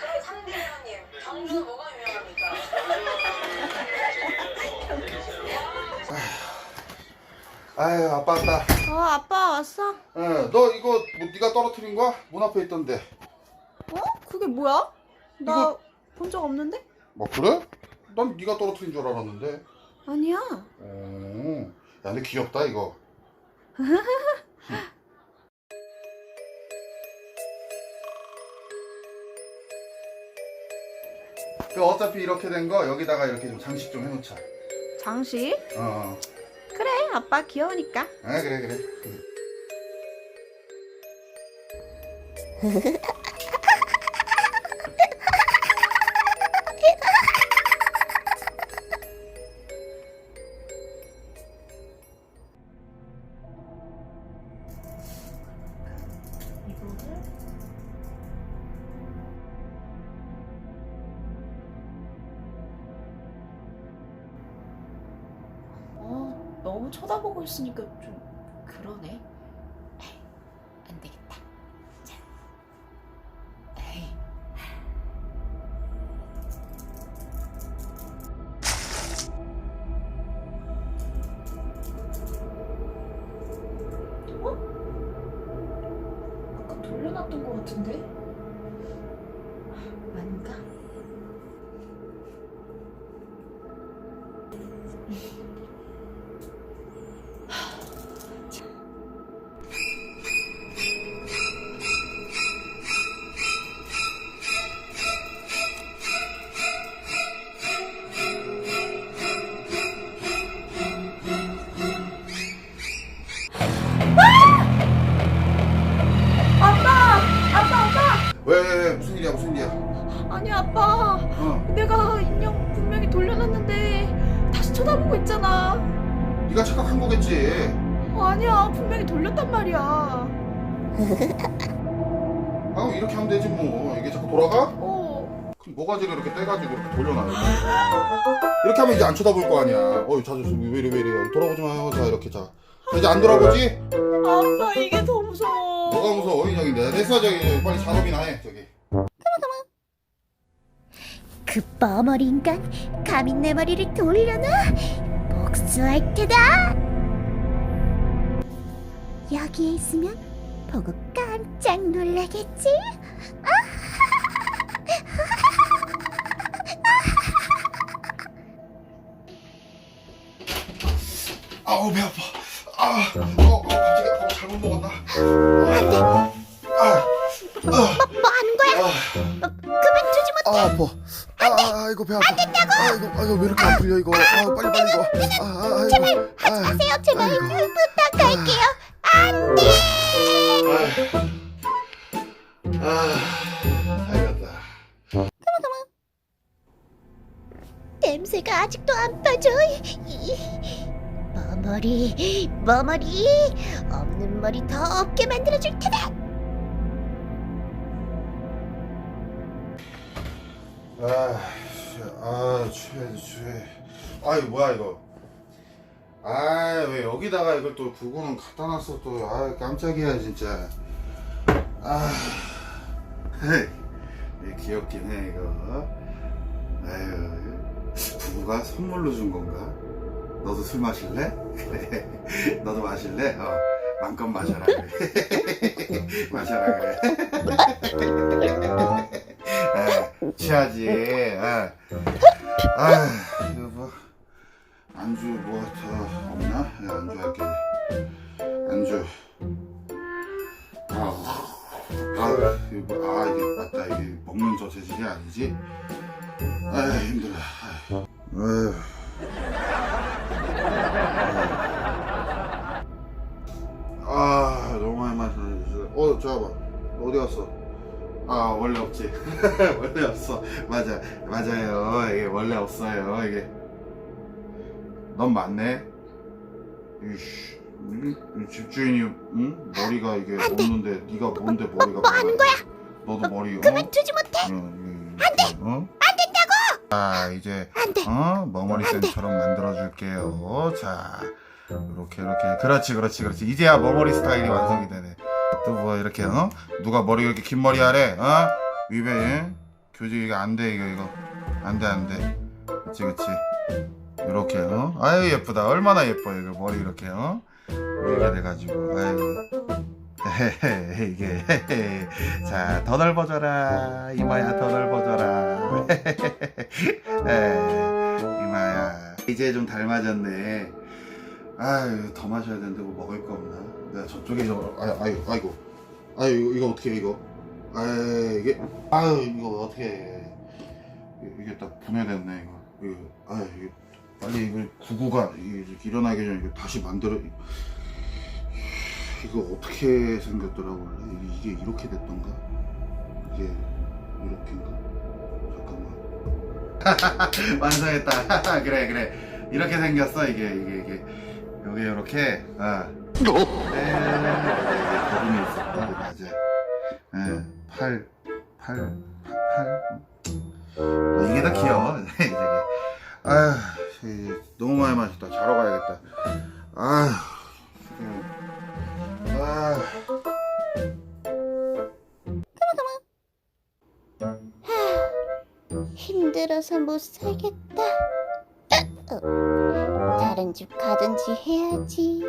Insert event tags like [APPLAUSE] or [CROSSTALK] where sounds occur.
그럼 삼대장님 경주는 뭐가 유명합니까? 아유 아빠 왔다. 어, 아빠 왔어? 응, 너 이거 뭐 네가 떨어뜨린 거야? 문 앞에 있던데. 어? 그게 뭐야? 나 본 적 없는데? 뭐 그래? 난 네가 떨어뜨린 줄 알았는데. 아니야. 오, 야 근데 귀엽다 이거. [LAUGHS] 어차피 이렇게 된 거 여기다가 이렇게 좀 장식 좀 해놓자. 장식? 어, 그래, 아빠 귀여우니까. 아 그래 그래. [LAUGHS] 너무 쳐다보고 있으니까 좀 그러네. 안 되겠다. 자. 에이. 어? 아까 돌려놨던 것 같은데? 어, 내가 인형 분명히 돌려놨는데 다시 쳐다보고 있잖아. 네가 착각한 거겠지. 어, 아니야, 분명히 돌렸단 말이야. [LAUGHS] 아 이렇게 하면 되지 뭐. 이게 자꾸 돌아가? 어, 그럼 모가지를 이렇게 떼가지고 이렇게 돌려놔요. 이렇게 하면 이제 안 쳐다볼 거 아니야. 어, 자주 왜 이래 왜 이래. 돌아보지 마요. 자 이렇게 자. 자, 이제 안 돌아보지? 아빠 이게 더 무서워. 뭐가 무서워 인형인데. 됐어 저기 빨리 작업이나 해 저기. 그 뻐머리 인간 감히 내 머리를 돌려놔 복수할 테다 여기에 있으면 보고 깜짝 놀라겠지 아우 배 아파. 아, 어, 어 갑자기 밥 잘못 먹었나? 안돼. 아, 뭐 하는 거야 아, 그만 두지 못아 아파. 아, 아, 이거 배 아파. 안 된다고. 아, 이거, 아, 이거 왜 이렇게 안 풀려 이거? 아, 빨리 빨리 이거. 아, 아, 아이고. 제발 하지 마세요 제발 아이고. 부탁할게요 안 돼 아, 잘 갔다. 냄새가 아직도 안 빠져 이- 머머리 머머리 없는 머리 더 없게 만들어줄 테다 아, 아, 취해, 취해. 아이 뭐야 이거? 아, 왜 여기다가 이걸 또 구구는 갖다 놨어 또? 아, 깜짝이야 진짜. 아, 헤이, 이 귀엽긴 해 이거. 아유, 부부가 선물로 준 건가? 너도 술 마실래? 그래, [LAUGHS] 너도 마실래? 어, 마음껏 마셔라 그래. [LAUGHS] 마셔라 그래. [LAUGHS] 아, 취하지. 아, 아, 이거 뭐 안주 뭐더 없나? 네, 안주 할게. 안주. 아, 아, 이거 뭐, 아 이게 맞다 이게 먹는 저 재질이 아니지? 아 힘들어. 아휴. 아 너무 많이 마셨네. 어 잠깐만 어디 갔어? 아 원래 없지. [LAUGHS] 원래 없어. 맞아 맞아요. 이게 원래 없어요. 이게. 넌 맞네. 이씨 음? 이 집주인이 응? 머리가 이게 없는데 네가 뭔데 머리가 뭐 하는 거야? 너도 머리 어? 그만두지 못해? 안돼! 어? 안 된다고! 아 이제 안 돼. 어? 머머리 쌤처럼 만들어 줄게요. 자 이렇게 이렇게. 그렇지 그렇지 그렇지. 이제야 머머리 스타일이 완성이 되네 또뭐 이렇게 어? 누가 머리 이렇게 긴 머리 하래? 어? 위배 예? 교직 이거 안 돼 이거 이거 안 돼 안돼 그치 그치 이렇게 어? 아유 예쁘다 얼마나 예뻐 이거 머리 이렇게 어? 이렇게 돼가지고 아유 헤헤 이게 헤헤. 자, 더 넓어져라. 이마야, 더 넓어져라. 에, 이마야. 이제 좀 닮아졌네. 아유, 더 마셔야 되는데 뭐 먹을 거 없나? 내가 저쪽에 저, 아유, 아유, 아이고. 아유, 이거, 이거 어떻게 해, 이거? 아유, 이게, 아유, 이거 어떻게 해. 이게, 딱 분해됐네, 이거. 이거, 아유, 이게, 빨리 이걸 구구가 일어나기 전에 이거 다시 만들어. 이거 어떻게 생겼더라고 원래 이게 이렇게 됐던가 이게 이렇게인가 잠깐만 [LAUGHS] 완성했다 [LAUGHS] 그래 그래 이렇게 생겼어 이게 이게 이게 여기 이렇게 아 네, 거름이 있었다 맞아 예, 팔, 팔, 팔. 어, 이게 더 귀여워. 아휴, 이, 너무 많이 마셨다. 자러 가야겠다. 아휴, 음. 아. 힘들어서 못 살겠다. 어, 다른 집 가든지 해야지.